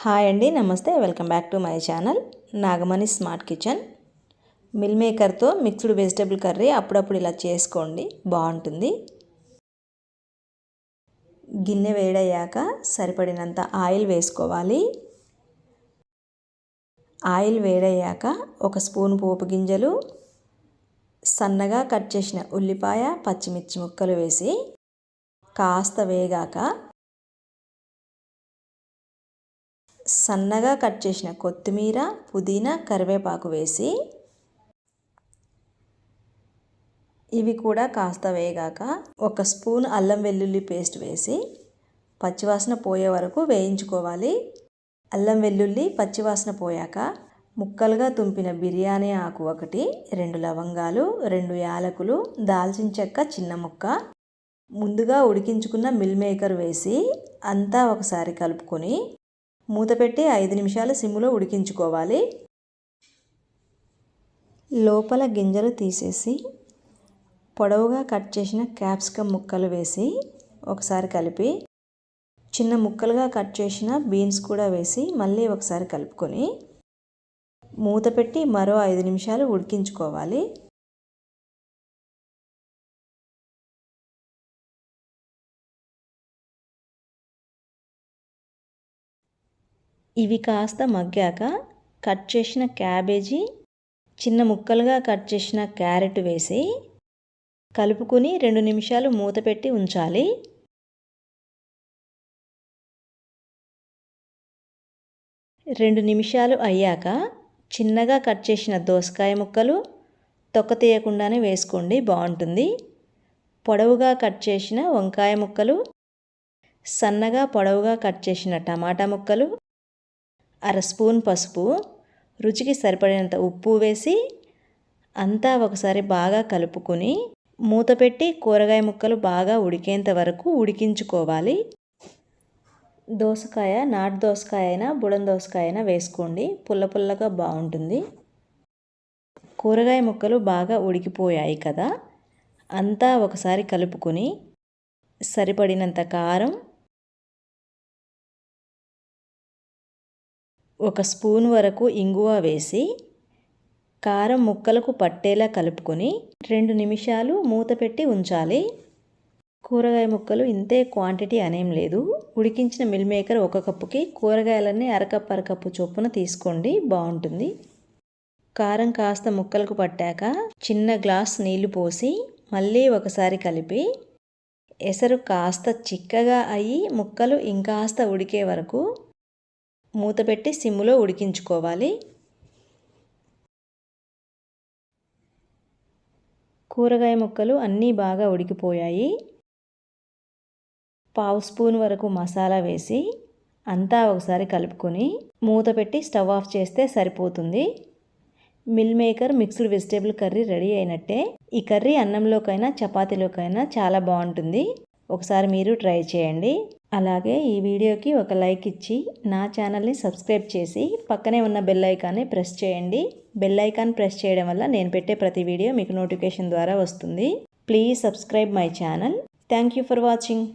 Hi అండి నమస్తే. Welcome back to my channel Nagamani smart kitchen. Meal మేకర్తో mixed vegetable curry అప్పుడప్పుడు ఇలా చేసుకోండి బాగుంటుంది. గిన్నె వేడయ్యాక సరిపడినంత ఆయిల్ వేసుకోవాలి. ఆయిల్ వేడయ్యాక ఒక స్పూన్ పోపు గింజలు సన్నగా కట్ చేసిన ఉల్లిపాయ పచ్చిమిర్చి ముక్కలు వేసి కాస్త వేగాక సన్నగా కట్ చేసిన కొత్తిమీర పుదీనా కరివేపాకు వేసి ఇవి కూడా కాస్త వేగాక ఒక స్పూన్ అల్లం వెల్లుల్లి పేస్ట్ వేసి పచ్చివాసన పోయే వరకు వేయించుకోవాలి. అల్లం వెల్లుల్లి పచ్చివాసన పోయాక ముక్కలుగా తుంపిన బిర్యానీ ఆకు ఒకటి రెండు లవంగాలు రెండు యాలకులు దాల్చిన చెక్క చిన్న ముక్క ముందుగా ఉడికించుకున్న మిల్ మేకర్ వేసి అంతా ఒకసారి కలుపుకొని మూత పెట్టి ఐదు నిమిషాలు సిమ్లో ఉడికించుకోవాలి. లోపల గింజలు తీసేసి పొడవుగా కట్ చేసిన క్యాప్సికమ్ ముక్కలు వేసి ఒకసారి కలిపి చిన్న ముక్కలుగా కట్ చేసిన బీన్స్ కూడా వేసి మళ్ళీ ఒకసారి కలుపుకొని మూత పెట్టి మరో ఐదు నిమిషాలు ఉడికించుకోవాలి. ఇవి కాస్త మగ్గాక కట్ చేసిన క్యాబేజీ చిన్న ముక్కలుగా కట్ చేసిన క్యారెట్ వేసి కలుపుకొని రెండు నిమిషాలు మూత పెట్టి ఉంచాలి. రెండు నిమిషాలు అయ్యాక చిన్నగా కట్ చేసిన దోసకాయ ముక్కలు తొక్క తీయకుండానే వేసుకోండి బాగుంటుంది. పొడవుగా కట్ చేసిన వంకాయ ముక్కలు సన్నగా పొడవుగా కట్ చేసిన టమాటా ముక్కలు అర స్పూన్ పసుపు రుచికి సరిపడినంత ఉప్పు వేసి అంతా ఒకసారి బాగా కలుపుకొని మూత పెట్టి కూరగాయ ముక్కలు బాగా ఉడికేంత వరకు ఉడికించుకోవాలి. దోసకాయ నాటు దోసకాయ అయినా బుడం దోసకాయ అయినా వేసుకోండి. పుల్ల పుల్లగా బాగుంటుంది. కూరగాయ ముక్కలు బాగా ఉడికిపోయాయి కదా. అంతా ఒకసారి కలుపుకొని సరిపడినంత కారం ఒక స్పూన్ వరకు ఇంగువ వేసి కారం ముక్కలకు పట్టేలా కలుపుకొని రెండు నిమిషాలు మూత పెట్టి ఉంచాలి. కూరగాయ ముక్కలు ఇంతే క్వాంటిటీ అనేం లేదు. ఉడికించిన మిల్ మేకర్ ఒక కప్పుకి కూరగాయలన్నీ అరకప్పు అరకప్పు చొప్పున తీసుకోండి బాగుంటుంది. కారం కాస్త ముక్కలకు పట్టాక చిన్న గ్లాస్ నీళ్ళు పోసి మళ్ళీ ఒకసారి కలిపి ఎసరు కాస్త చిక్కగా అయ్యి ముక్కలు ఇంకాస్త ఉడికే వరకు మూత పెట్టి సిమ్ములో ఉడికించుకోవాలి. కూరగాయ ముక్కలు అన్నీ బాగా ఉడికిపోయాయి. పావు స్పూన్ వరకు మసాలా వేసి అంతా ఒకసారి కలుపుకొని మూత పెట్టి స్టవ్ ఆఫ్ చేస్తే సరిపోతుంది. Meal maker mixed vegetable curry ready అయినట్టే. ఈ కర్రీ అన్నంలోకైనా చపాతీలోకైనా చాలా బాగుంటుంది. ఒకసారి మీరు ట్రై చేయండి. అలాగే ఈ వీడియోకి ఒక లైక్ ఇచ్చి నా ఛానల్ని సబ్స్క్రైబ్ చేసి పక్కనే ఉన్న బెల్ ఐకాన్ని ప్రెస్ చేయండి. బెల్ ఐకాన్ ప్రెస్ చేయడం వల్ల నేను పెట్టే ప్రతి వీడియో మీకు నోటిఫికేషన్ ద్వారా వస్తుంది. Please subscribe my channel. Thank you for watching.